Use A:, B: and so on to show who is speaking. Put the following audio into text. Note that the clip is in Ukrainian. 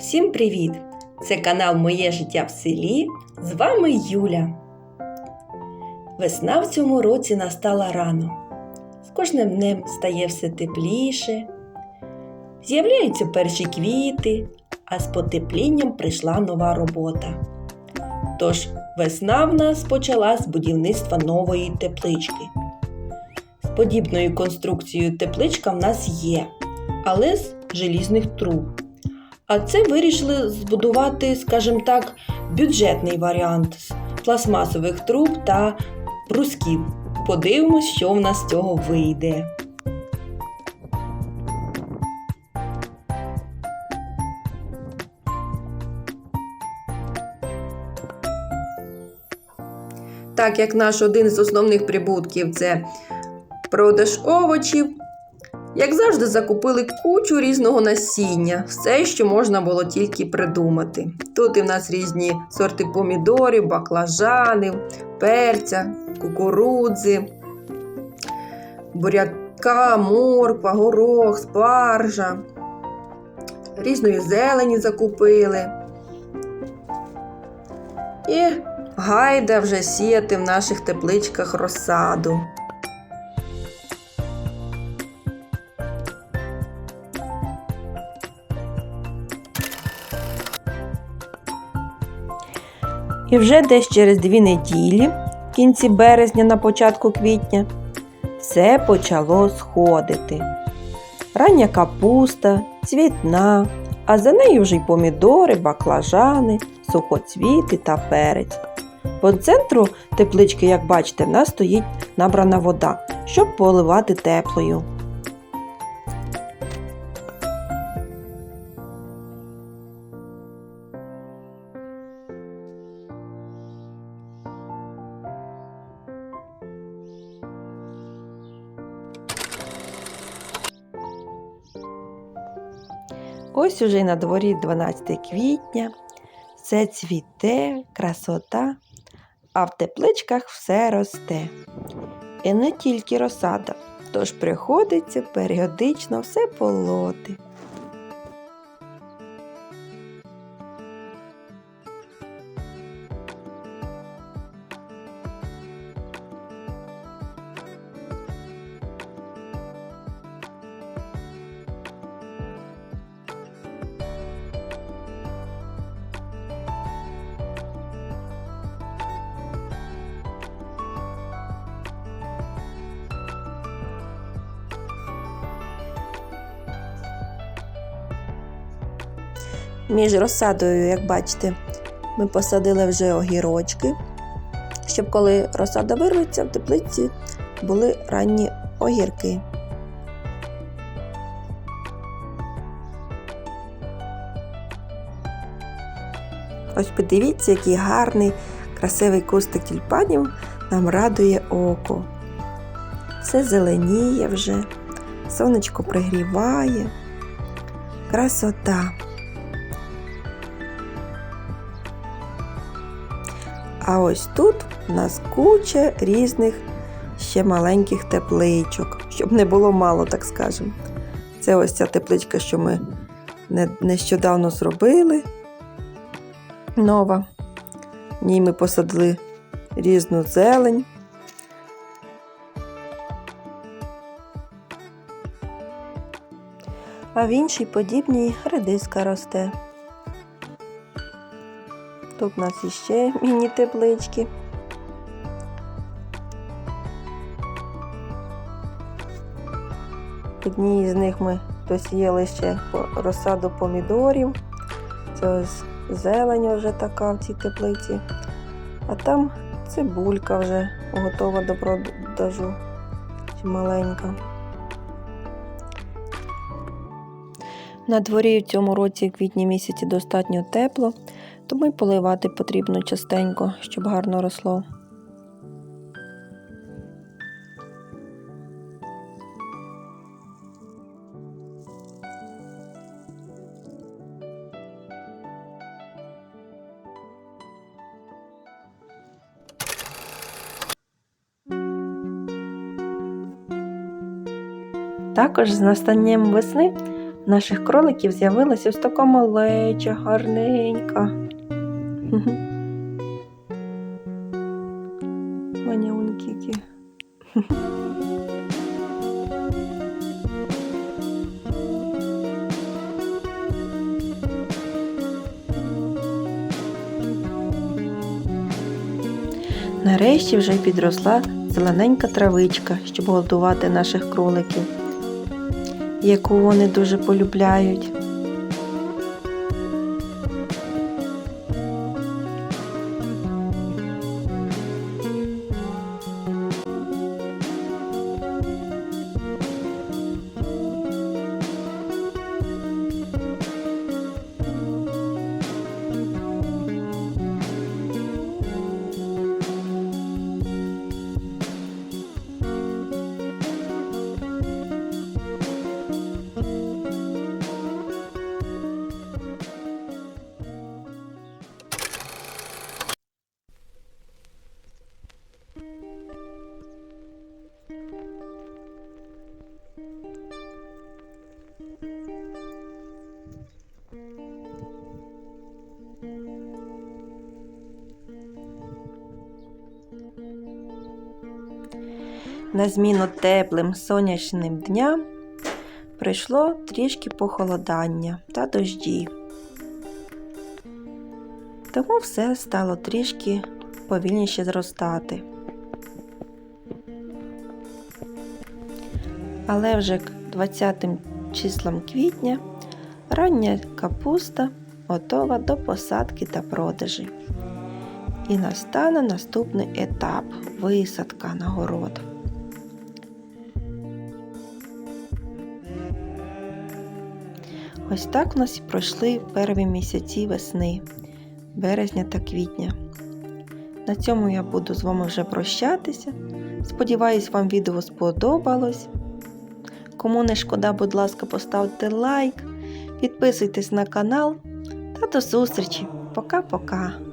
A: Всім привіт! Це канал Моє життя в селі. З вами Юля. Весна в цьому році настала рано. З кожним днем стає все тепліше. З'являються перші квіти, а з потеплінням прийшла нова робота. Тож весна в нас почала з будівництва нової теплички. З подібною конструкцією тепличка в нас є, але з желізних труб. А це вирішили збудувати, скажімо так, бюджетний варіант з пластмасових труб та брусків. Подивимось, що в нас з цього вийде. Так як наш один з основних прибутків це продаж овочів, як завжди, закупили кучу різного насіння, все, що можна було тільки придумати. Тут і в нас різні сорти помідорів, баклажанів, перця, кукурудзи, буряка, морква, горох, спаржа. Різної зелені закупили. І гайда вже сіяти в наших тепличках розсаду. І вже десь через дві неділі, в кінці березня на початку квітня, все почало сходити. Рання капуста, цвітна, а за нею вже й помідори, баклажани, сухоцвіти та перець. По центру теплички, як бачите, в нас стоїть набрана вода, щоб поливати теплою. Ось уже на дворі 12 квітня, все цвіте, красота, а в тепличках все росте. І не тільки розсада, тож приходиться періодично все полоти. Між розсадою, як бачите, ми посадили вже огірочки, щоб коли розсада вирветься, в теплиці були ранні огірки. Ось подивіться, який гарний, красивий кустик тюльпанів нам радує око. Все зеленіє вже, сонечко пригріває. Красота. А ось тут у нас куча різних ще маленьких тепличок, щоб не було мало, так скажемо. Це ось ця тепличка, що ми нещодавно зробили. Нова. В ній ми посадили різну зелень. А в іншій подібній редиска росте. Тут у нас іще міні-теплички. Одній з них ми досіяли ще розсаду помідорів. Це ось зелень вже така в цій теплиці. А там цибулька вже готова до продажу чи маленька. На дворі в цьому році в квітні місяці достатньо тепло, тому й поливати потрібно частенько, щоб гарно росло. Також з настанням весни наших кроликів з'явилася ось така малеча, гарненька. Манюнькі. Нарешті вже підросла зелененька травичка, щоб годувати наших кроликів, яку вони дуже полюбляють. На зміну теплим сонячним дням прийшло трішки похолодання та дожді. Тому все стало трішки повільніше зростати. Але вже к 20 числам квітня рання капуста готова до посадки та продажі. І настане наступний етап висадка на город. Ось так у нас і пройшли перві місяці весни, березня та квітня. На цьому я буду з вами вже прощатися. Сподіваюсь, вам відео сподобалось. Кому не шкода, будь ласка, поставте лайк, підписуйтесь на канал та до зустрічі. Пока-пока!